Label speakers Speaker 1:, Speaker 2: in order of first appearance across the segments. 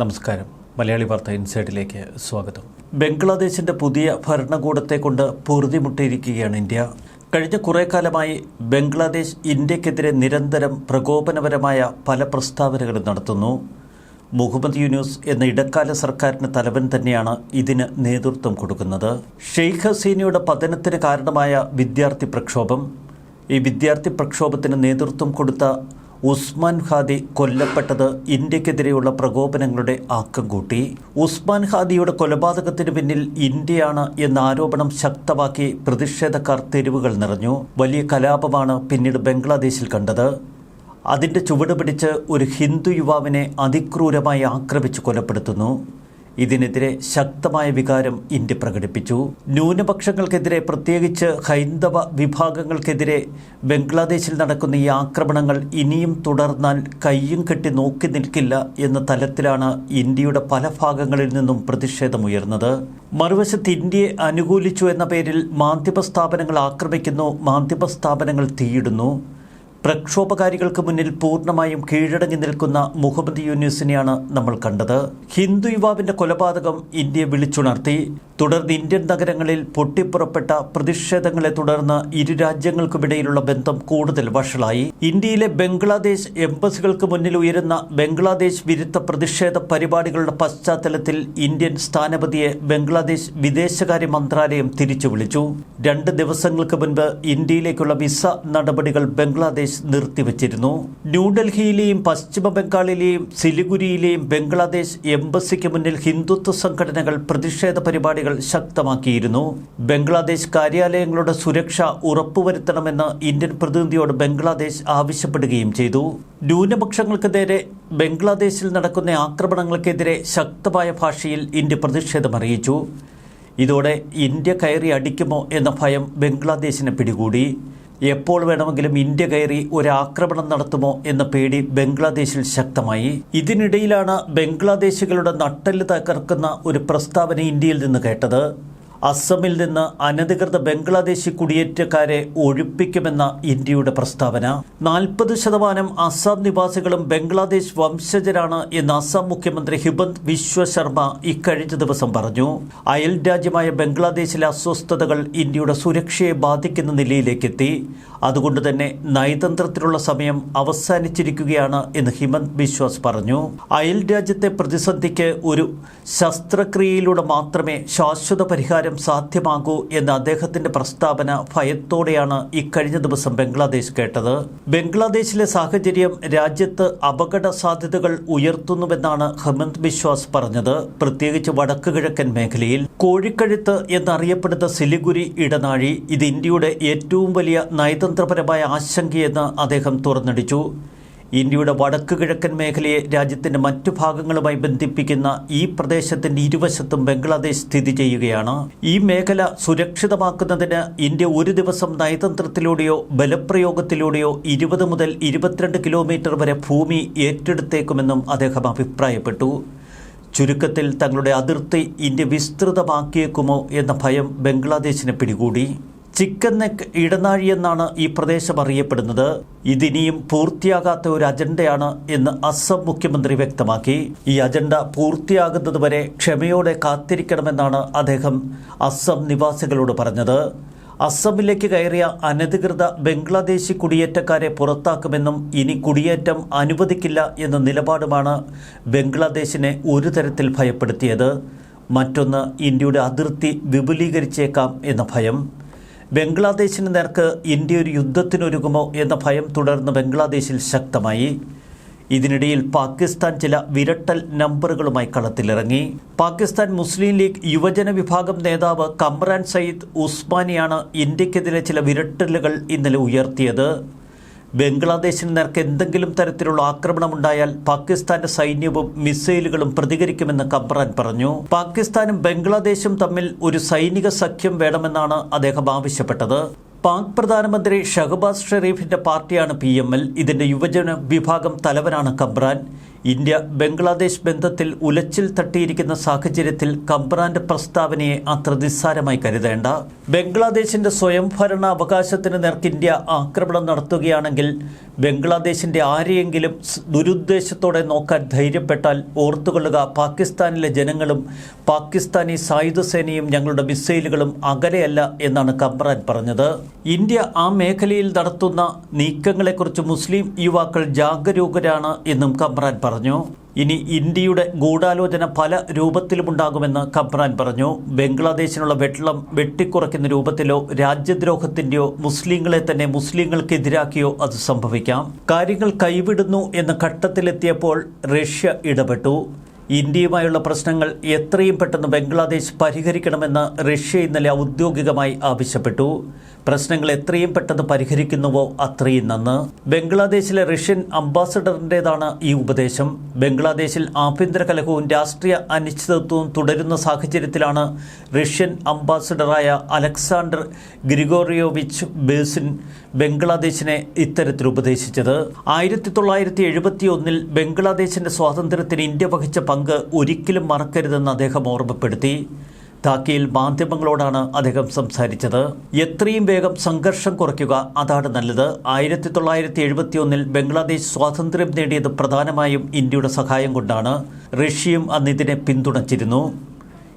Speaker 1: നമസ്കാരം. മലയാളി വാർത്ത ഇൻസൈഡിലേക്ക് സ്വാഗതം. ബംഗ്ലാദേശിന്റെ പുതിയ ഭരണകൂടത്തെ കൊണ്ട് പൊറുതിമുട്ടിയിരിക്കുകയാണ് ഇന്ത്യ. കഴിഞ്ഞ കുറേ കാലമായി ബംഗ്ലാദേശ് ഇന്ത്യക്കെതിരെ നിരന്തരം പ്രകോപനപരമായ പല പ്രസ്താവനകളും നടത്തുന്നു. മുഹമ്മദ് യൂനുസ് എന്ന ഇടക്കാല സർക്കാരിന് തലവൻ തന്നെയാണ് ഇതിന് നേതൃത്വം കൊടുക്കുന്നത്. ഷെയ്ഖ് ഹസീനയുടെ പതനത്തിന് കാരണമായ വിദ്യാർത്ഥി പ്രക്ഷോഭം. ഈ വിദ്യാർത്ഥി പ്രക്ഷോഭത്തിന് നേതൃത്വം കൊടുത്ത ഉസ്മാൻ ഖാദി കൊല്ലപ്പെട്ടത് ഇന്ത്യക്കെതിരെയുള്ള പ്രകോപനങ്ങളുടെ ആക്കം കൂട്ടി. ഉസ്മാൻ ഖാദിയുടെ കൊലപാതകത്തിന് പിന്നിൽ ഇന്ത്യയാണ് എന്ന ആരോപണം ശക്തമാക്കി പ്രതിഷേധക്കാർ തെരുവുകൾ നിറഞ്ഞു. വലിയ കലാപമാണ് പിന്നീട് ബംഗ്ലാദേശിൽ കണ്ടത്. അതിന്റെ ചുവട് പിടിച്ച് ഒരു ഹിന്ദു യുവാവിനെ അതിക്രൂരമായി ആക്രമിച്ചു കൊലപ്പെടുത്തുന്നു. ഇതിനെതിരെ ശക്തമായ വികാരം ഇന്ത്യ പ്രകടിപ്പിച്ചു. ന്യൂനപക്ഷങ്ങൾക്കെതിരെ പ്രത്യേകിച്ച് ഹൈന്ദവ വിഭാഗങ്ങൾക്കെതിരെ ബംഗ്ലാദേശിൽ നടക്കുന്ന ഈ ആക്രമണങ്ങൾ ഇനിയും തുടർന്നാൽ കയ്യും കെട്ടി നോക്കി നിൽക്കില്ല എന്ന തലത്തിലാണ് ഇന്ത്യയുടെ പല ഭാഗങ്ങളിൽ നിന്നും പ്രതിഷേധമുയർന്നത്. മറുവശത്ത് ഇന്ത്യയെ അനുകൂലിച്ചു എന്ന പേരിൽ മാധ്യമ സ്ഥാപനങ്ങൾ ആക്രമിക്കുന്നു മാധ്യമ സ്ഥാപനങ്ങൾ തീയിടുന്നു. പ്രക്ഷോഭകാരികൾക്ക് മുന്നിൽ പൂർണമായും കീഴടങ്ങി നിൽക്കുന്ന മുഹമ്മദ് യൂനിസിനെയാണ് നമ്മൾ കണ്ടത്. ഹിന്ദു യുവാവിന്റെ കൊലപാതകം ഇന്ത്യ വിളിച്ചുണർത്തി. തുടർന്ന് ഇന്ത്യൻ നഗരങ്ങളിൽ പൊട്ടിപ്പുറപ്പെട്ട പ്രതിഷേധങ്ങളെ തുടർന്ന് ഇരു രാജ്യങ്ങൾക്കുമിടയിലുള്ള ബന്ധം കൂടുതൽ വഷളായി. ഇന്ത്യയിലെ ബംഗ്ലാദേശ് എംബസികൾക്ക് മുന്നിൽ ഉയരുന്ന ബംഗ്ലാദേശ് വിരുദ്ധ പ്രതിഷേധ പരിപാടികളുടെ പശ്ചാത്തലത്തിൽ ഇന്ത്യൻ സ്ഥാനപതിയെ ബംഗ്ലാദേശ് വിദേശകാര്യ മന്ത്രാലയം തിരിച്ചു വിളിച്ചു. രണ്ട് ദിവസങ്ങൾക്ക് മുൻപ് ഇന്ത്യയിലേക്കുള്ള വിസ നടപടികൾ ബംഗ്ലാദേശ് നിർത്തിവച്ചിരുന്നു. ന്യൂഡൽഹിയിലെയും പശ്ചിമ ബംഗാളിലെയും സിലിഗുരിയിലെയും ബംഗ്ലാദേശ് എംബസിക്ക് മുന്നിൽ ഹിന്ദുത്വ സംഘടനകൾ പ്രതിഷേധ പരിപാടികൾ ശക്തമാക്കിയിരുന്നു. ബംഗ്ലാദേശ് കാര്യാലയങ്ങളുടെ സുരക്ഷ ഉറപ്പുവരുത്തണമെന്ന് ഇന്ത്യൻ പ്രതിനിധിയോട് ബംഗ്ലാദേശ് ആവശ്യപ്പെടുകയും ചെയ്തു. ന്യൂനപക്ഷങ്ങൾക്ക് നേരെ ബംഗ്ലാദേശിൽ നടക്കുന്ന ആക്രമണങ്ങൾക്കെതിരെ ശക്തമായ ഭാഷയിൽ ഇന്ത്യ പ്രതിഷേധം അറിയിച്ചു. ഇതോടെ ഇന്ത്യ കയറി അടിക്കുമോ എന്ന ഭയം ബംഗ്ലാദേശിനെ പിടികൂടി. എപ്പോൾ വേണമെങ്കിലും ഇന്ത്യ കയറി ഒരു ആക്രമണം നടത്തുമോ എന്ന പേടി ബംഗ്ലാദേശിൽ ശക്തമായി. ഇതിനിടയിലാണ് ബംഗ്ലാദേശികളുടെ നട്ടെല്ല് തകർക്കുന്ന ഒരു പ്രസ്താവന ഇന്ത്യയിൽ നിന്ന് കേട്ടത്. അസമിൽ നിന്ന് അനധികൃത ബംഗ്ലാദേശി കുടിയേറ്റക്കാരെ ഒഴിപ്പിക്കുമെന്ന ഇന്ത്യയുടെ പ്രസ്താവന. നാൽപ്പത് ശതമാനം അസം നിവാസികളും ബംഗ്ലാദേശ് വംശജരാണ് എന്ന് അസം മുഖ്യമന്ത്രി ഹിബന്ത് വിശ്വ ശർമ്മ ഇക്കഴിഞ്ഞ ദിവസം പറഞ്ഞു. അയൽ രാജ്യമായ ബംഗ്ലാദേശിലെ അസ്വസ്ഥതകൾ ഇന്ത്യയുടെ സുരക്ഷയെ ബാധിക്കുന്ന നിലയിലേക്കെത്തി. അതുകൊണ്ട് തന്നെ നയതന്ത്രത്തിലുള്ള സമയം അവസാനിച്ചിരിക്കുകയാണ് എന്ന് ഹിമന്ത് ബിശ്വാസ് പറഞ്ഞു. അയൽ രാജ്യത്തെ പ്രതിസന്ധിക്ക് ഒരു ശസ്ത്രക്രിയയിലൂടെ മാത്രമേ ശാശ്വത പരിഹാരം സാധ്യമാകൂ എന്ന അദ്ദേഹത്തിന്റെ പ്രസ്താവന ഭയത്തോടെയാണ് ഇക്കഴിഞ്ഞ ദിവസം ബംഗ്ലാദേശ് കേട്ടത്. ബംഗ്ലാദേശിലെ സാഹചര്യം രാജ്യത്ത് അപകട സാധ്യതകൾ ഉയർത്തുന്നുവെന്നാണ് ഹമന്ത് ബിശ്വാസ് പറഞ്ഞത്. പ്രത്യേകിച്ച് വടക്ക് കിഴക്കൻ മേഖലയിൽ കോഴിക്കഴുത്ത് എന്നറിയപ്പെടുന്ന സിലിഗുരി ഇടനാഴി ഇത് ഇന്ത്യയുടെ ഏറ്റവും വലിയ നയതന്ത്രപരമായ ആശങ്കയെന്ന് അദ്ദേഹം തുറന്നടിച്ചു. ഇന്ത്യയുടെ വടക്കു കിഴക്കൻ മേഖലയെ രാജ്യത്തിന്റെ മറ്റു ഭാഗങ്ങളുമായി ബന്ധിപ്പിക്കുന്ന ഈ പ്രദേശത്തിന്റെ ഇരുവശത്തും ബംഗ്ലാദേശ് സ്ഥിതി ചെയ്യുകയാണ്. ഈ മേഖല സുരക്ഷിതമാക്കുന്നതിന് ഇന്ത്യ ഒരു ദിവസം നയതന്ത്രത്തിലൂടെയോ ബലപ്രയോഗത്തിലൂടെയോ ഇരുപത് മുതൽ ഇരുപത്തിരണ്ട് കിലോമീറ്റർ വരെ ഭൂമി ഏറ്റെടുത്തേക്കുമെന്നും അദ്ദേഹം അഭിപ്രായപ്പെട്ടു. ചുരുക്കത്തിൽ തങ്ങളുടെ അതിർത്തി ഇന്ത്യ വിസ്തൃതമാക്കിയേക്കുമോ എന്ന ഭയം ബംഗ്ലാദേശിനെ പിടികൂടി. ചിക്കൻ നെക്ക് ഇടനാഴി എന്നാണ് ഈ പ്രദേശം അറിയപ്പെടുന്നത്. ഇതിനിയും പൂർത്തിയാകാത്ത ഒരു അജണ്ടയാണ് എന്ന് അസം മുഖ്യമന്ത്രി വ്യക്തമാക്കി. ഈ അജണ്ട പൂർത്തിയാകുന്നതുവരെ ക്ഷമയോടെ കാത്തിരിക്കണമെന്നാണ് അദ്ദേഹം അസം നിവാസികളോട് പറഞ്ഞത്. അസമിലേക്ക് കയറിയ അനധികൃത ബംഗ്ലാദേശി കുടിയേറ്റക്കാരെ പുറത്താക്കുമെന്നും ഇനി കുടിയേറ്റം അനുവദിക്കില്ല എന്ന നിലപാടുമാണ് ബംഗ്ലാദേശിനെ ഒരു തരത്തിൽ ഭയപ്പെടുത്തിയത്. മറ്റൊന്ന് ഇന്ത്യയുടെ അതിർത്തി വിപുലീകരിച്ചേക്കാം എന്ന ഭയം. ബംഗ്ലാദേശിന് നേർക്ക് ഇന്ത്യ ഒരു യുദ്ധത്തിനൊരുങ്ങുമോ എന്ന ഭയം തുടർന്ന് ബംഗ്ലാദേശിൽ ശക്തമായി. ഇതിനിടയിൽ പാകിസ്ഥാൻ ചില വിരട്ടൽ നമ്പറുകളുമായി കളത്തിലിറങ്ങി. പാകിസ്ഥാൻ മുസ്ലിം ലീഗ് യുവജന വിഭാഗം നേതാവ് കമ്രാൻ സയ്യിദ് ഉസ്മാനിയാണ് ഇന്ത്യക്കെതിരെ ചില വിരട്ടലുകൾ ഇന്നലെ ഉയർത്തിയത്. ബംഗ്ലാദേശിന് നേർക്ക് എന്തെങ്കിലും തരത്തിലുള്ള ആക്രമണമുണ്ടായാൽ പാകിസ്ഥാന്റെ സൈന്യവും മിസൈലുകളും പ്രതികരിക്കുമെന്ന് കബ്രാൻ പറഞ്ഞു. പാകിസ്ഥാനും ബംഗ്ലാദേശും തമ്മിൽ ഒരു സൈനിക സഖ്യം വേണമെന്നാണ് അദ്ദേഹം ആവശ്യപ്പെട്ടത്. പാക് പ്രധാനമന്ത്രി ഷഹബാസ് ഷെറീഫിന്റെ പാർട്ടിയാണ് പി എം എൽ. ഇതിന്റെ യുവജന വിഭാഗം തലവനാണ് കമ്രാൻ ഇന്ത്യ ബംഗ്ലാദേശ് ബന്ധത്തിൽ ഉലച്ചിൽ തട്ടിയിരിക്കുന്ന സാഹചര്യത്തിൽ കമ്പ്രാന്റെ പ്രസ്താവനയെ അത്ര നിസ്സാരമായി കരുതേണ്ട. ബംഗ്ലാദേശിന്റെ സ്വയംഭരണ അവകാശത്തിന് നേർക്ക് ഇന്ത്യ ആക്രമണം നടത്തുകയാണെങ്കിൽ ബംഗ്ലാദേശിന്റെ ആരെയെങ്കിലും ദുരുദ്ദേശത്തോടെ നോക്കാൻ ധൈര്യപ്പെട്ടാൽ ഓർത്തുകൊള്ളുക പാകിസ്ഥാനിലെ ജനങ്ങളും പാകിസ്ഥാനി സായുധ സേനയും ഞങ്ങളുടെ മിസൈലുകളും അകലെയല്ല എന്നാണ് കമ്രാൻ പറഞ്ഞത്. ഇന്ത്യ ആ മേഖലയിൽ നടത്തുന്ന നീക്കങ്ങളെക്കുറിച്ച് മുസ്ലിം യുവാക്കൾ ജാഗരൂകരാണ് എന്നും കമ്രാൻ പറഞ്ഞു ഇനി ഇന്ത്യയുടെ ഗൂഢാലോചന പല രൂപത്തിലുമുണ്ടാകുമെന്ന് കമ്രാൻ പറഞ്ഞു. ബംഗ്ലാദേശിനുള്ള വെള്ളം വെട്ടിക്കുറയ്ക്കുന്ന രൂപത്തിലോ രാജ്യദ്രോഹത്തിന്റെയോ മുസ്ലിങ്ങളെ തന്നെ മുസ്ലിങ്ങൾക്കെതിരാക്കിയോ അത് സംഭവിക്കാം. കാര്യങ്ങൾ കൈവിടുന്നു എന്ന ഘട്ടത്തിലെത്തിയപ്പോൾ റഷ്യ ഇടപെട്ടു. ഇന്ത്യയുമായുള്ള പ്രശ്നങ്ങൾ എത്രയും പെട്ടെന്ന് ബംഗ്ലാദേശ് പരിഹരിക്കണമെന്ന് റഷ്യ ഇന്നലെ ഔദ്യോഗികമായി ആവശ്യപ്പെട്ടു. പ്രശ്നങ്ങൾ എത്രയും പെട്ടെന്ന് പരിഹരിക്കുന്നുവോ അത്രയും നന്ന്. ബംഗ്ലാദേശിലെ റഷ്യൻ അംബാസഡറിന്റെതാണ് ഈ ഉപദേശം. ബംഗ്ലാദേശിൽ ആഭ്യന്തര കലഹവും രാഷ്ട്രീയ അനിശ്ചിതത്വവും തുടരുന്ന സാഹചര്യത്തിലാണ് റഷ്യൻ അംബാസഡറായ അലക്സാണ്ടർ ഗ്രിഗോറിയോവിച്ച് ബേസിൻ ബംഗ്ലാദേശിനെ ഇത്തരത്തിൽ ഉപദേശിച്ചത്. ആയിരത്തി തൊള്ളായിരത്തി എഴുപത്തി ഒന്നിൽ ബംഗ്ലാദേശിന്റെ സ്വാതന്ത്ര്യത്തിന് ഇന്ത്യ വഹിച്ച പങ്ക് ഒരിക്കലും മറക്കരുതെന്ന് അദ്ദേഹം ഓർമ്മപ്പെടുത്തി. താക്കിയിൽ മാധ്യമങ്ങളോടാണ് അദ്ദേഹം സംസാരിച്ചത്. എത്രയും വേഗം സംഘർഷം കുറയ്ക്കുക അതാണ് നല്ലത്. ആയിരത്തി തൊള്ളായിരത്തി എഴുപത്തി ഒന്നിൽ ബംഗ്ലാദേശ് സ്വാതന്ത്ര്യം നേടിയത് പ്രധാനമായും ഇന്ത്യയുടെ സഹായം കൊണ്ടാണ്. റഷ്യയും അന്ന് ഇതിനെ പിന്തുണച്ചിരുന്നു.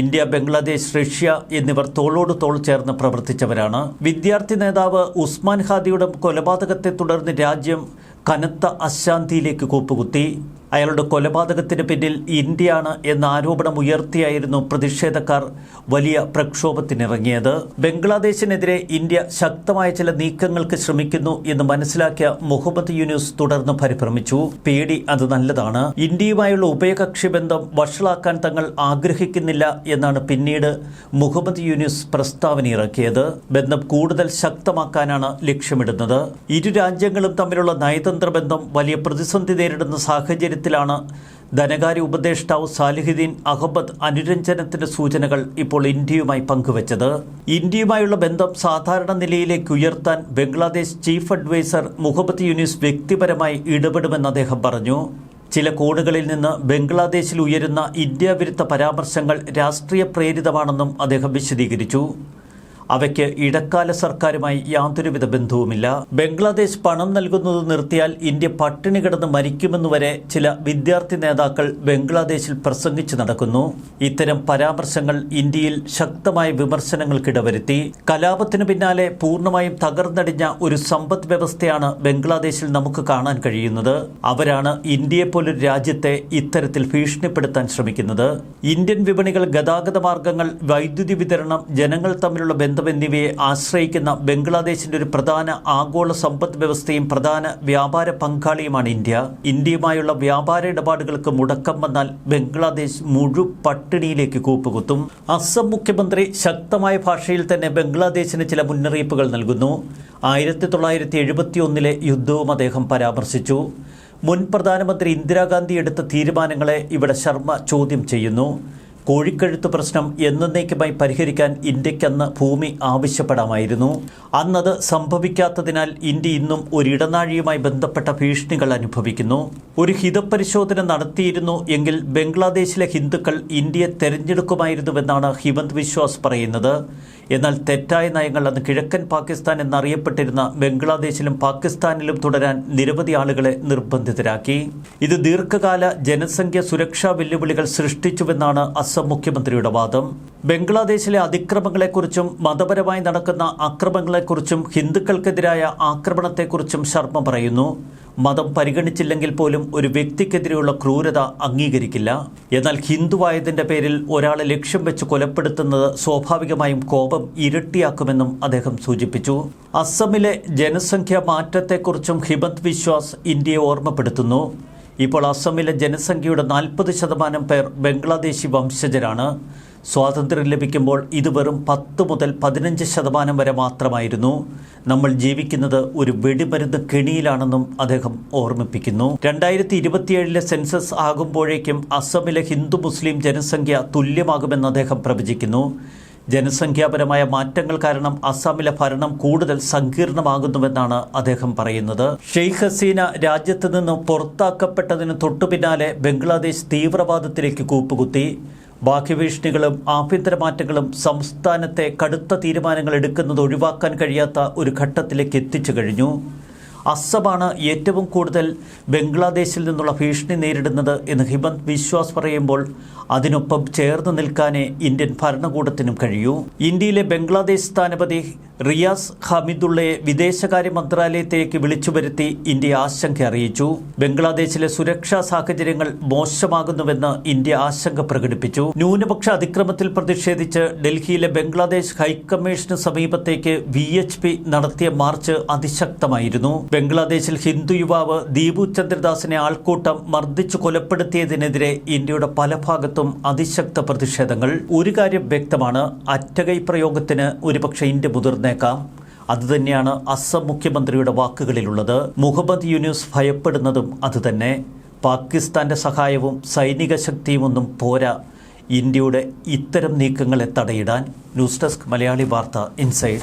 Speaker 1: ഇന്ത്യ ബംഗ്ലാദേശ് റഷ്യ എന്നിവർ തോളോട് തോൾ ചേർന്ന് പ്രവർത്തിച്ചവരാണ്. വിദ്യാർത്ഥി നേതാവ് ഉസ്മാൻ ഹാദിയുടെ കൊലപാതകത്തെ തുടർന്ന് രാജ്യം കനത്ത അശാന്തിയിലേക്ക് കൂപ്പുകുത്തി. അയാളുടെ കൊലപാതകത്തിന് പിന്നിൽ ഇന്ത്യയാണ് എന്ന ആരോപണം ഉയർത്തിയായിരുന്നു പ്രതിഷേധക്കാർ വലിയ പ്രക്ഷോഭത്തിനിറങ്ങിയത്. ബംഗ്ലാദേശിനെതിരെ ഇന്ത്യ ശക്തമായ ചില നീക്കങ്ങൾക്ക് ശ്രമിക്കുന്നു എന്ന് മനസ്സിലാക്കിയ മുഹമ്മദ് യൂനുസ് തുടർന്ന് പരിഭ്രമിച്ചു. പേടി അത് നല്ലതാണ്. ഇന്ത്യയുമായുള്ള ഉഭയകക്ഷി ബന്ധം വഷളാക്കാൻ തങ്ങൾ ആഗ്രഹിക്കുന്നില്ല എന്നാണ് പിന്നീട് മുഹമ്മദ് യൂനുസ് പ്രസ്താവന ഇറക്കിയത് ബന്ധം കൂടുതൽ ശക്തമാക്കാനാണ് ലക്ഷ്യമിടുന്നത്. ഇരു രാജ്യങ്ങളും തമ്മിലുള്ള നയതന്ത്ര ബന്ധം വലിയ പ്രതിസന്ധി നേരിടുന്ന സാഹചര്യത്തിലാണ് ധനകാര്യ ഉപദേഷ്ടാവ് സാലിഹുദ്ദീൻ അഹമ്മദ് അനുരഞ്ജനത്തിന്റെ സൂചനകൾ ഇപ്പോൾ ഇന്ത്യയുമായി പങ്കുവച്ചത്. ഇന്ത്യയുമായുള്ള ബന്ധം സാധാരണ നിലയിലേക്ക് ഉയർത്താൻ ബംഗ്ലാദേശ് ചീഫ് അഡ്വൈസർ മുഹമ്മദ് യൂനിസ് വ്യക്തിപരമായി ഇടപെടുമെന്ന് അദ്ദേഹം പറഞ്ഞു. ചില കോണുകളിൽ നിന്ന് ബംഗ്ലാദേശിൽ ഉയരുന്ന ഇന്ത്യ വിരുദ്ധ പരാമർശങ്ങൾ രാഷ്ട്രീയ പ്രേരിതമാണെന്നും അദ്ദേഹം വിശദീകരിച്ചു. അവയ്ക്ക് ഇടക്കാല സർക്കാരുമായി യാതൊരുവിധ ബന്ധവുമില്ല. ബംഗ്ലാദേശ് പണം നൽകുന്നത് നിർത്തിയാൽ ഇന്ത്യ പട്ടിണി കിടന്ന് മരിക്കുമെന്നുവരെ ചില വിദ്യാർത്ഥി നേതാക്കൾ ബംഗ്ലാദേശിൽ പ്രസംഗിച്ചു നടക്കുന്നു. ഇത്തരം പരാമർശങ്ങൾ ഇന്ത്യയിൽ ശക്തമായ വിമർശനങ്ങൾക്കിടവരുത്തി. കലാപത്തിനു പിന്നാലെ പൂർണമായും തകർന്നടിഞ്ഞ ഒരു സമ്പദ് വ്യവസ്ഥയാണ് ബംഗ്ലാദേശിൽ നമുക്ക് കാണാൻ കഴിയുന്നത്. അവരാണ് ഇന്ത്യയെപ്പോലൊരു രാജ്യത്തെ ഇത്തരത്തിൽ ഭീഷണിപ്പെടുത്താൻ ശ്രമിക്കുന്നത്. ഇന്ത്യൻ വിപണികൾ ഗതാഗത മാർഗങ്ങൾ വൈദ്യുതി വിതരണം ജനങ്ങൾ തമ്മിലുള്ള ബന്ധം എന്നിവയെ ആശ്രയിക്കുന്ന ബംഗ്ലാദേശിന്റെ ഒരു പ്രധാന ആഗോള സമ്പദ് വ്യവസ്ഥയും പ്രധാന വ്യാപാര പങ്കാളിയുമാണ് ഇന്ത്യ. ഇന്ത്യയുമായുള്ള വ്യാപാര ഇടപാടുകൾക്ക് മുടക്കം വന്നാൽ ബംഗ്ലാദേശ് മുഴു പട്ടിണിയിലേക്ക് കൂപ്പുകുത്തും. അസം മുഖ്യമന്ത്രി ശക്തമായ ഭാഷയിൽ തന്നെ ബംഗ്ലാദേശിന് ചില മുന്നറിയിപ്പുകൾ നൽകുന്നു. ആയിരത്തി തൊള്ളായിരത്തി എഴുപത്തി ഒന്നിലെ യുദ്ധവും അദ്ദേഹം പരാമർശിച്ചു. മുൻ പ്രധാനമന്ത്രി ഇന്ദിരാഗാന്ധി എടുത്ത തീരുമാനങ്ങളെ ഇവിടെ ശർമ്മ ചോദ്യം ചെയ്യുന്നു. കോഴിക്കഴുത്ത് പ്രശ്നം എന്നേക്കുമായി പരിഹരിക്കാൻ ഇന്ത്യക്കന്ന് ഭൂമി ആവശ്യപ്പെടാമായിരുന്നു. അന്നത് സംഭവിക്കാത്തതിനാൽ ഇന്ത്യ ഇന്നും ഒരു ഇടനാഴിയുമായി ബന്ധപ്പെട്ട ഭീഷണികൾ അനുഭവിക്കുന്നു. ഒരു ഹിതപരിശോധന നടത്തിയിരുന്നു എങ്കിൽ ബംഗ്ലാദേശിലെ ഹിന്ദുക്കൾ ഇന്ത്യയെ തെരഞ്ഞെടുക്കുമായിരുന്നുവെന്നാണ് ഹിമന്ത് വിശ്വാസ് പറയുന്നത്. എന്നാൽ തെറ്റായ നയങ്ങൾ അന്ന് കിഴക്കൻ പാകിസ്ഥാൻ എന്നറിയപ്പെട്ടിരുന്ന ബംഗ്ലാദേശിലും പാകിസ്ഥാനിലും തുടരാൻ നിരവധി ആളുകളെ നിർബന്ധിതരാക്കി. ഇത് ദീർഘകാല ജനസംഖ്യ സുരക്ഷാ വെല്ലുവിളികൾ സൃഷ്ടിച്ചുവെന്നാണ് അസം മുഖ്യമന്ത്രിയുടെ വാദം. ബംഗ്ലാദേശിലെ അതിക്രമങ്ങളെക്കുറിച്ചും മതപരമായി നടക്കുന്ന അക്രമങ്ങളെക്കുറിച്ചും ഹിന്ദുക്കൾക്കെതിരായ ആക്രമണത്തെക്കുറിച്ചും ശർമ്മ പറയുന്നു. മതം പരിഗണിച്ചില്ലെങ്കിൽ പോലും ഒരു വ്യക്തിക്കെതിരെയുള്ള ക്രൂരത അംഗീകരിക്കില്ല. എന്നാൽ ഹിന്ദുവായതിന്റെ പേരിൽ ഒരാളെ ലക്ഷ്യം വെച്ച് കൊലപ്പെടുത്തുന്നത് സ്വാഭാവികമായും കോപം ഇരട്ടിയാക്കുമെന്നും അദ്ദേഹം സൂചിപ്പിച്ചു. അസമിലെ ജനസംഖ്യാ മാറ്റത്തെക്കുറിച്ചും ഹിമന്ത് വിശ്വാസ് ഇന്ത്യയെ ഓർമ്മപ്പെടുത്തുന്നു. ഇപ്പോൾ അസമിലെ ജനസംഖ്യയുടെ നാൽപ്പത് ശതമാനം പേർ ബംഗ്ലാദേശി വംശജരാണ്. സ്വാതന്ത്ര്യം ലഭിക്കുമ്പോൾ ഇത് വെറും പത്ത് മുതൽ പതിനഞ്ച് ശതമാനം വരെ മാത്രമായിരുന്നു. നമ്മൾ ജീവിക്കുന്നത് ഒരു വെടിമരുന്ന് കെണിയിലാണെന്നും അദ്ദേഹം ഓർമ്മിപ്പിക്കുന്നു. രണ്ടായിരത്തി ഇരുപത്തിയേഴിലെ സെൻസസ് ആകുമ്പോഴേക്കും അസമിലെ ഹിന്ദു മുസ്ലിം ജനസംഖ്യ തുല്യമാകുമെന്ന് അദ്ദേഹം പ്രവചിക്കുന്നു. ജനസംഖ്യാപരമായ മാറ്റങ്ങൾ കാരണം അസാമിലെ ഭരണം കൂടുതൽ സങ്കീർണമാകുന്നുവെന്നാണ് അദ്ദേഹം പറയുന്നത്. ഷെയ്ഖ് ഹസീന രാജ്യത്ത് നിന്ന് പുറത്താക്കപ്പെട്ടതിന് തൊട്ടുപിന്നാലെ ബംഗ്ലാദേശ് തീവ്രവാദത്തിലേക്ക് കൂപ്പുകുത്തി. ബാഹ്യഭീഷണികളും ആഭ്യന്തര മാറ്റങ്ങളും സംസ്ഥാനത്തെ കടുത്ത തീരുമാനങ്ങൾ എടുക്കുന്നത് ഒഴിവാക്കാൻ കഴിയാത്ത ഒരു ഘട്ടത്തിലേക്ക് എത്തിച്ചു കഴിഞ്ഞു. അസമാണ് ഏറ്റവും കൂടുതൽ ബംഗ്ലാദേശിൽ നിന്നുള്ള ഭീഷണി നേരിടുന്നത് എന്ന് ഹിമന്ത് വിശ്വാസ് പറയുമ്പോൾ അതിനൊപ്പം ചേർന്ന് നിൽക്കാനേ ഇന്ത്യൻ ഭരണകൂടത്തിനും കഴിയൂ. ഇന്ത്യയിലെ ബംഗ്ലാദേശ് സ്ഥാനപതി റിയാസ് ഹമിദുള്ളയെ വിദേശകാര്യ മന്ത്രാലയത്തിലേക്ക് വിളിച്ചു വരുത്തി ഇന്ത്യ ആശങ്ക അറിയിച്ചു. ബംഗ്ലാദേശിലെ സുരക്ഷാ സാഹചര്യങ്ങൾ മോശമാകുന്നുവെന്ന് ഇന്ത്യ ആശങ്ക പ്രകടിപ്പിച്ചു. ന്യൂനപക്ഷ അതിക്രമത്തിൽ പ്രതിഷേധിച്ച് ഡൽഹിയിലെ ബംഗ്ലാദേശ് ഹൈക്കമ്മീഷന് സമീപത്തേക്ക് വി നടത്തിയ മാർച്ച് അതിശക്തമായിരുന്നു. ബംഗ്ലാദേശിൽ ഹിന്ദു യുവാവ് ദീപു ചന്ദ്രദാസിനെ ആൾക്കൂട്ടം മർദ്ദിച്ചു കൊലപ്പെടുത്തിയതിനെതിരെ ഇന്ത്യയുടെ പല ഭാഗത്തും അതിശക്ത പ്രതിഷേധങ്ങൾ. ഒരു കാര്യം വ്യക്തമാണ് അറ്റകൈ പ്രയോഗത്തിന് ഒരുപക്ഷെ ഇന്ത്യ മുതിർന്നേക്കാം. അതുതന്നെയാണ് അസം മുഖ്യമന്ത്രിയുടെ വാക്കുകളിലുള്ളത്. മുഹമ്മദ് യൂനുസ് ഭയപ്പെടുന്നതും അതുതന്നെ. പാകിസ്ഥാന്റെ സഹായവും സൈനിക ശക്തിയുമൊന്നും പോരാ ഇന്ത്യയുടെ ഇത്തരം നീക്കങ്ങളെ തടയിടാൻ. News desk Malayali Vartha inside.